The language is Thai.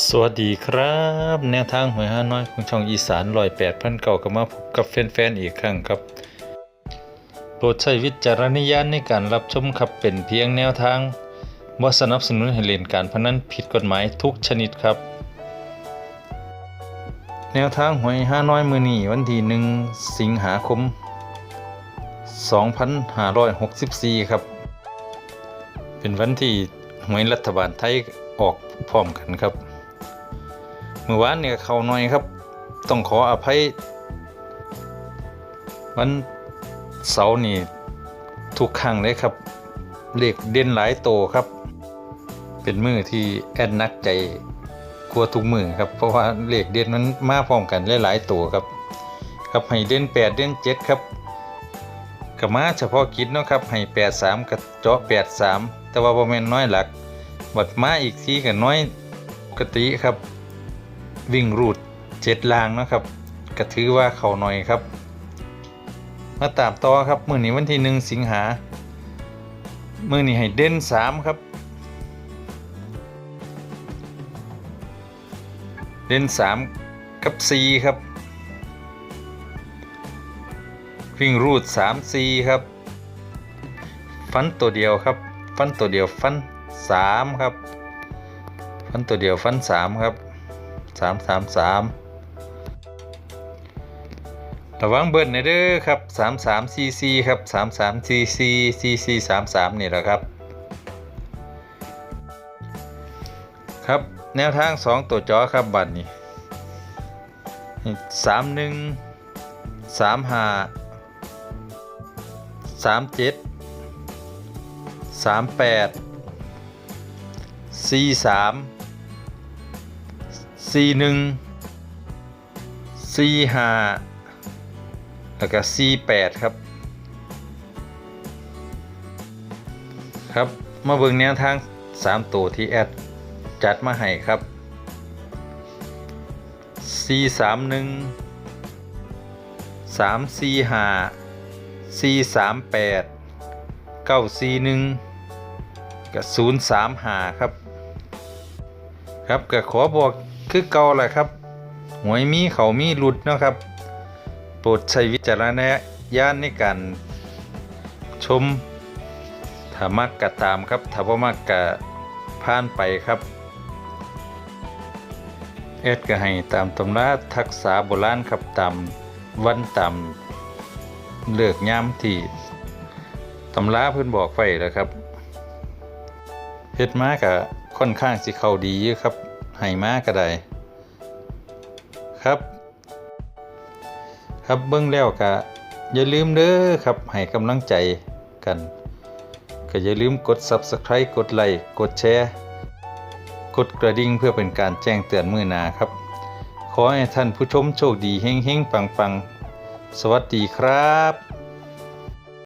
สวัสดีครับ แนวทางหวยห้าน้อยของช่องอีสานลอยแปดพันเก่าก็มาพบกับแฟนๆอีกครั้งครับ โปรดใช้วิจารณญาณในการรับชมครับเป็นเพียงแนวทางบ่สนับสนุนให้เล่นการพนันผิดกฎหมายทุกชนิดครับ แนวทางหวยห้าน้อยมือนี้วันที่หนึ่งสิงหาคม 2564 ครับ เป็นวันที่หวยรัฐบาลไทยออกพร้อมกันครับ เมื่อวานเนี่ยเขาหน่อยครับ ต้องขออภัยวันเสาร์นี่ทุกครั้งเลยครับเลขเด่นหลายโตครับ เป็นมือที่แอดนักใจกลัวทุกมือครับ เพราะว่าเลขเด่นมันมาพร้อมกันหลายๆตัวครับ ครับให้เด่นแปดเด่นเจ็ดครับกับมาเฉพาะกิจเนาะครับให้แปดสามกับเจาะแปดสามแต่ว่าประมาณน้อยหลัก บัดมาอีกทีกับน้อยปกติครับ วิ่งรูดเจ็ดลางนะครับก็ถือว่าเขาหน่อยครับ มาตามต่อครับมื่อนี้วันที่หนึ่งสิงหามื่อนี้ให้เด่นสามครับ เด่นสามกับสี่ครับ วิ่งรูดสามสี่ครับ ฟันตัวเดียวครับ ฟันตัวเดียวฟันสามครับ ฟันตัวเดียวฟันสามครับ สามสามสามระวังเบิร์นในเด้อครับสามสามซีซีครับสามสามซีซีซีซีสามสามนี่แหละครับ ครับแนวทางสองตัวจอครับบัตรนี้สามหนึ่งสามห้าสามเจ็ดสามแปดสี่สาม สี่หนึ่งสี่ห้าแล้วก็สี่แปดครับ ครับ มาเบิ่งแนวทางสามตัวที่แอดจัดมาให้ครับ4 3 1 3 4 5 4 3 8 9 4 1กับ0 3 5ครับ ครับก็ขอบอก คือเก่าแหละครับ หวยมีเขามีหลุดเนาะครับ โปรดใช้วิจารณญาณในการชมถ้ามักกะตามครับถ้าบ่มักกะผ่านไปครับ เอ็ดก็ให้ตามตำราทักษะโบราณครับตามวันตามเลือกยามที่ตำราเพิ่นบอกไว้แล้วครับเฮ็ดมาก็ค่อนข้างสิเข้าดีครับ ให้มาก็ได้ครับ ครับเบิ่งแล้วก็อย่าลืมเด้อครับให้กำลังใจกัน ก็อย่าลืมกด Subscribe กดไลค์กดแชร์กดกระดิ่งเพื่อเป็นการแจ้งเตือนมือนาครับ ขอให้ท่านผู้ชมโชคดีเฮงๆปังๆ สวัสดีครับ